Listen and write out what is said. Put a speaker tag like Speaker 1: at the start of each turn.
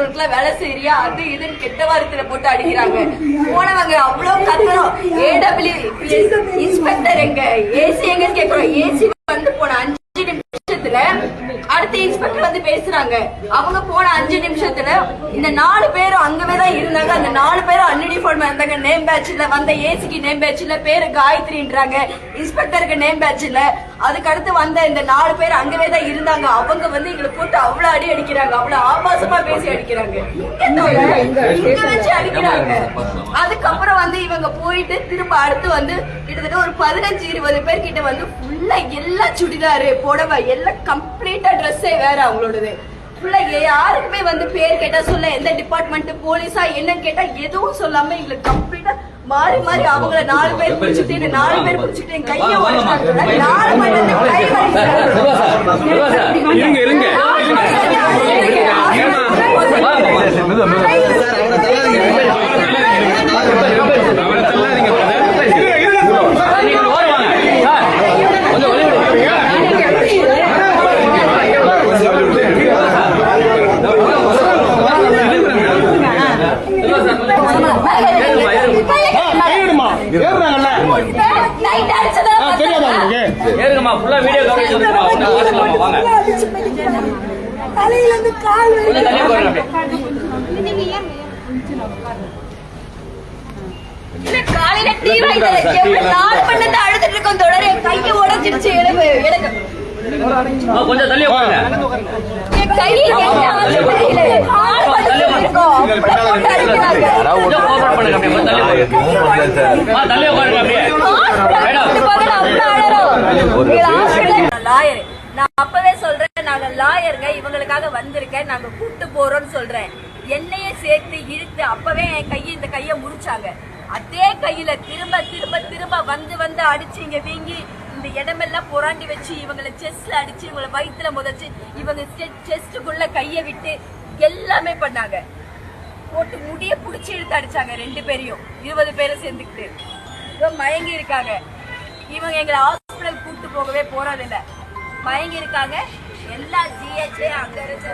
Speaker 1: பண்றவங்களுக்கு வேலை செய்யறியா அது இதுன்னு கெட்ட வாரத்துல போட்டு அடிக்கிறாங்க. போனவங்க அவ்வளவு கத்துறோம் ஏடபிள்யூ இன்ஸ்பெக்டர் எங்க? ஏசி எங்கன்னு கேக்குறோம். ஏசி வந்து போன அஞ்சு நிமிஷத்துல அடுத்த இன்ஸ்பெக்டர் வந்து பேசுறாங்க. அவங்க போன அஞ்சு நிமிஷத்துல இந்த நாலு பேரும் அங்கவே தான் இருந்தாங்க. அந்த நாலு பேரும் அன்யூனிஃபார்ம் இருந்தாங்க. நேம் பேட்ச்ல வந்த ஏசிக்கு நேம் பேட்ச்ல பேரு காயத்ரின்றாங்க. இன்ஸ்பெக்டருக்கு நேம் பேட்ச்ல அடுத்து வந்த இந்த நாலு பேர் அங்கவே தான் இருந்தாங்க. அவங்க வந்து எங்களை போட்டு அவ்வளவு அடி அடிக்கிறாங்க. அவ்வளவு ஆபாசமா பேசி அடிக்கிறாங்க. இங்க தவிர இங்க வச்சு அடிக்கிறாங்க. அதுக்கப்புறம் வந்து இவங்க போயிட்டு திரும்ப அடுத்து வந்து கிட்டத்தட்ட ஒரு பதினஞ்சு இருபது பேர் கிட்ட வந்து ஃபுல்லா எல்லா சுடிதாரு புடவை எல்லாம் கம்ப்ளீட்டா ட்ரெஸ்ஸே வேற அவங்களோடது. ஃபுல்லா யாருக்குமே வந்து பேர் கேட்டா சொல்ல எந்த டிபார்ட்மெண்ட் போலீஸா என்னன்னு கேட்டா எதுவும் சொல்லாம எங்களுக்கு கம்ப்ளீட்டா மாறி மாறி அவங்கள நாலு பேர் பிடிச்சிட்டு நாலு பேர் பிடிச்சிட்டு என் கையை உடைச்சாங்க நாலு மணி கை.
Speaker 2: இருங்க இருங்க
Speaker 1: நாலு மணி நேரம்
Speaker 2: அவரை தள்ளாதீங்க brother.
Speaker 3: நீங்க ஓரம் வாங்க சார் கொஞ்சம் ஒளி விடுங்க
Speaker 2: கையிடுமா ஏறுறாங்கல்ல?
Speaker 1: நைட் அடிச்சதா
Speaker 2: ஆ, தெரியாதா உங்களுக்கு?
Speaker 3: ஏறுங்கம்மா ஃபுல்லா வீடியோ கவரேஜ் பார்த்துக்கலாமா வாங்க
Speaker 1: தலையில இருந்து கால்
Speaker 3: கொஞ்சம் தள்ளி போடுங்க அப்படியே
Speaker 1: இல்ல, காலையில டீ வாங்கி தரேன். எவ்வளவு நாள் பண்ணதை அழுதுட்டு இருக்கோம் தொடர. என் கையை உடைச்சிருச்சு எனக்கு எனக்கு
Speaker 3: ஆ, கொஞ்சம் தள்ளி உட்காருங்க
Speaker 1: என் கை லாயர். நான் அப்பவே சொல்றேன் நாங்க லாயருங்க. இவங்களுக்காக வந்திருக்கேன். நாங்க கூட்டு போறோம்னு சொல்றேன். என்னையே சேர்த்து இழுத்து அப்பவே என் கையை இந்த கையை முறிச்சாங்க. அதே கையில திரும்ப திரும்ப திரும்ப வந்து வந்து அடிச்சு இங்க வீங்கி இந்த இடமெல்லாம் புராண்டி வச்சு இவங்களை செஸ்ட்ல அடிச்சு இவங்களை வயித்துல முதச்சு இவங்க செஸ்டுக்குள்ள கையை விட்டு எல்லாமே பண்ணாங்க. போட்டு முடிய புடிச்சு இழுத்து அடிச்சாங்க ரெண்டு பேரையும். இருபது பேரும் சேர்ந்துக்கிட்டு. இதோ மயங்கி இருக்காங்க. இவங்க எங்களை ஹாஸ்பிட்டல் கூட்டு போகவே போறது மயங்கி இருக்காங்க. எல்லா ஜிஹெச்சே அங்க இருந்து